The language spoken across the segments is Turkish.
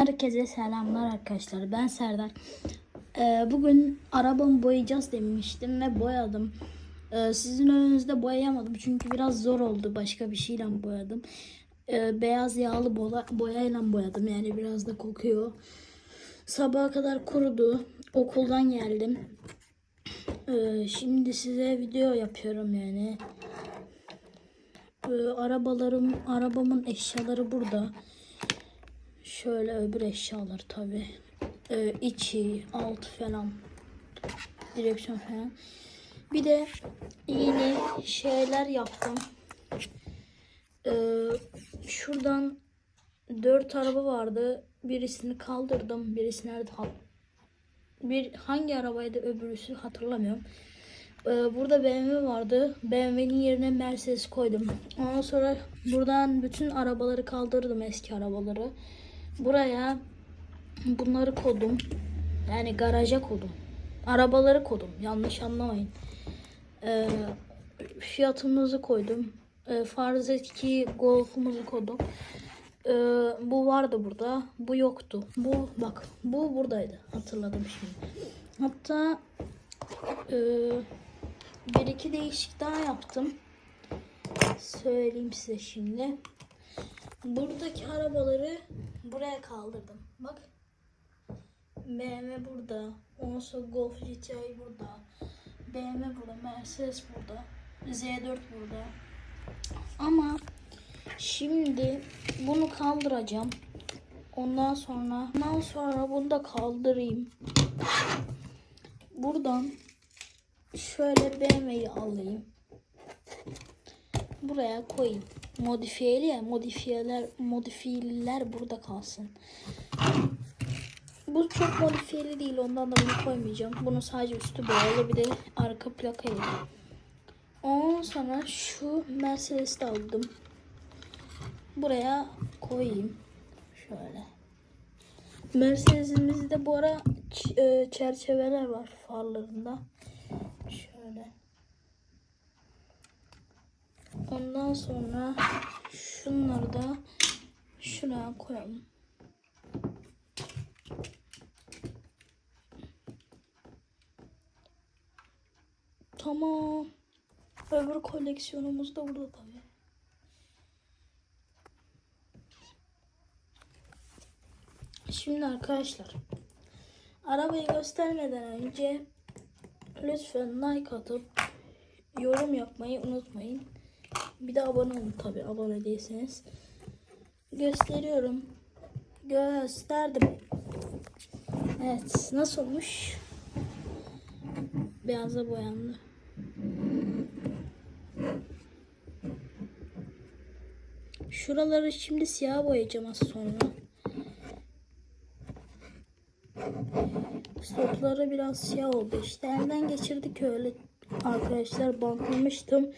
Herkese selamlar arkadaşlar. Ben Serdar. Ee, bugün arabamı boyayacağız demiştim ve boyadım. Ee, sizin önünüzde boyayamadım çünkü biraz zor oldu. Başka bir şeyle boyadım. Ee, beyaz yağlı boya, boyayla boyadım. Yani biraz da kokuyor. Sabaha kadar kurudu. Okuldan geldim. Ee, şimdi size video yapıyorum yani. Ee, arabalarım, arabamın eşyaları burada. Şöyle öbür eşyalar tabi. Ee, içi, alt falan. Direksiyon falan. Bir de yeni şeyler yaptım. Ee, şuradan dört araba vardı. Birisini kaldırdım. Birisi nerede? Bir hangi arabaydı öbürüsü hatırlamıyorum. Ee, burada BMW vardı. BMW'nin yerine Mercedes koydum. Ondan sonra buradan bütün arabaları kaldırdım eski arabaları. Buraya bunları kodum. Yani garaja kodum. Arabaları kodum. Yanlış anlamayın. Ee, fiyatımızı koydum. Ee, farz et ki golfumuzu kodum. Ee, bu vardı burada. Bu yoktu. Bu bak bu buradaydı. Hatırladım şimdi. Hatta e, bir iki değişik daha yaptım. Söyleyeyim size şimdi. Buradaki arabaları buraya kaldırdım. Bak. BMW burada. Ondan sonra Golf GTI burada. BMW burada. Mercedes burada. Z4 burada. Ama şimdi bunu kaldıracağım. Ondan sonra ondan sonra bunu da kaldırayım. Buradan şöyle BMW'yi alayım. Buraya koyayım. Modifiyeli ya modifiyeler modifiyeler burada kalsın. Bu çok modifiyeli değil ondan da bunu koymayacağım. Bunun sadece üstü boyalı bir de arka plakayı. Ondan sonra şu Mercedes'i de aldım. Buraya koyayım. Şöyle. Mercedes'imizde bu ara e, çerçeveler var farlarında. Şöyle. Ondan sonra şunları da şuraya koyalım. Tamam. Öbür koleksiyonumuz da burada tabii. Şimdi arkadaşlar arabayı göstermeden önce lütfen like atıp yorum yapmayı unutmayın. Bir de abone olun tabi abone değilseniz. Gösteriyorum. Gösterdim. Evet nasıl olmuş? Beyaza boyandı. Şuraları şimdi siyah boyayacağım az sonra. Stopları biraz siyah oldu. İşte elden geçirdik öyle arkadaşlar bantlamıştım.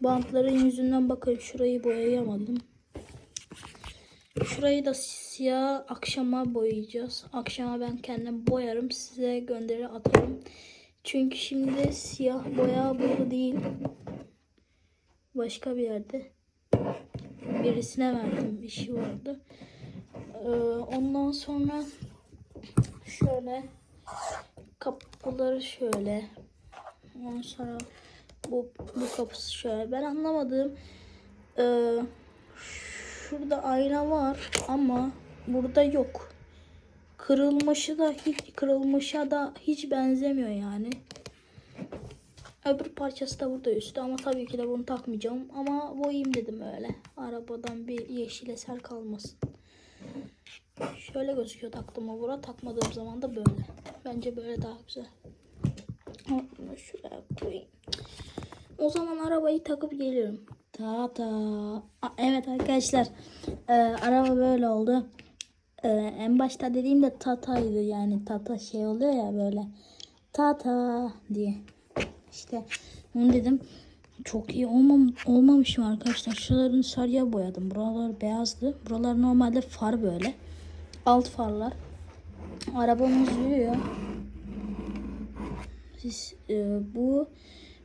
Bantların yüzünden bakın şurayı boyayamadım. Şurayı da siyah akşama boyayacağız. Akşama ben kendim boyarım. Size gönderi atarım. Çünkü şimdi siyah boya burada değil. Başka bir yerde. Birisine verdim. işi vardı. Ee, ondan sonra şöyle kapıları şöyle. Ondan sonra bu bu kapısı şöyle. Ben anlamadım. Ee, şurada ayna var ama burada yok. Kırılmışı da hiç kırılmışa da hiç benzemiyor yani. Öbür parçası da burada üstü ama tabii ki de bunu takmayacağım. Ama boyayayım dedim öyle. Arabadan bir yeşil eser kalmasın. Şöyle gözüküyor taktığıma bura. Takmadığım zaman da böyle. Bence böyle daha güzel. Bunu şuraya koyayım. O zaman arabayı takıp geliyorum. Ta ta. Aa, Evet arkadaşlar. Ee, araba böyle oldu. Ee, en başta dediğimde tataydı yani tata şey oluyor ya böyle. Tata diye. İşte onu dedim. Çok iyi olmam, olmamışım arkadaşlar. Şuralarını sarıya boyadım. Buralar beyazdı. Buralar normalde far böyle. Alt farlar. Arabamız yürüyor. Siz, e, bu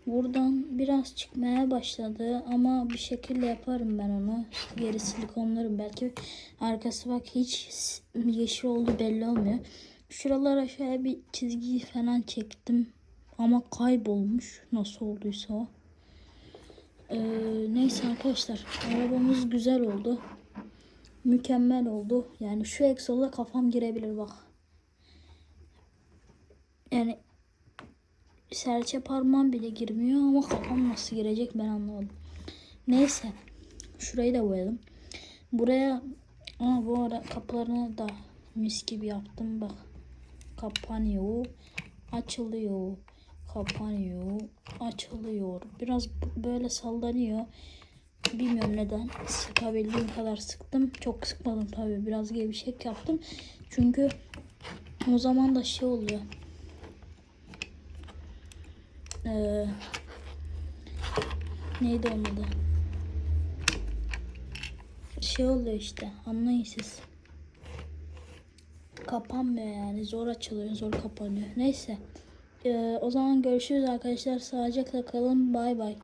Buradan biraz çıkmaya başladı ama bir şekilde yaparım ben onu. Geri silikonlarım belki. Arkası bak hiç yeşil oldu belli olmuyor. Şuralara şöyle bir çizgi falan çektim. Ama kaybolmuş. Nasıl olduysa o. Ee, neyse arkadaşlar. Arabamız güzel oldu. Mükemmel oldu. Yani şu egzola kafam girebilir bak. Yani serçe parmağım bile girmiyor ama kafam nasıl girecek ben anlamadım. Neyse. Şurayı da boyadım. Buraya ama bu ara kapılarını da mis gibi yaptım bak. Kapanıyor. Açılıyor. Kapanıyor. Açılıyor. Biraz böyle sallanıyor. Bilmiyorum neden. Sıkabildiğim kadar sıktım. Çok sıkmadım tabii. Biraz gevşek yaptım. Çünkü o zaman da şey oluyor. Ee, neydi onun adı? Şey oluyor işte. Anlayın siz. Kapanmıyor yani. Zor açılıyor, zor kapanıyor. Neyse. Ee, o zaman görüşürüz arkadaşlar. Sağlıcakla kalın. Bay bay.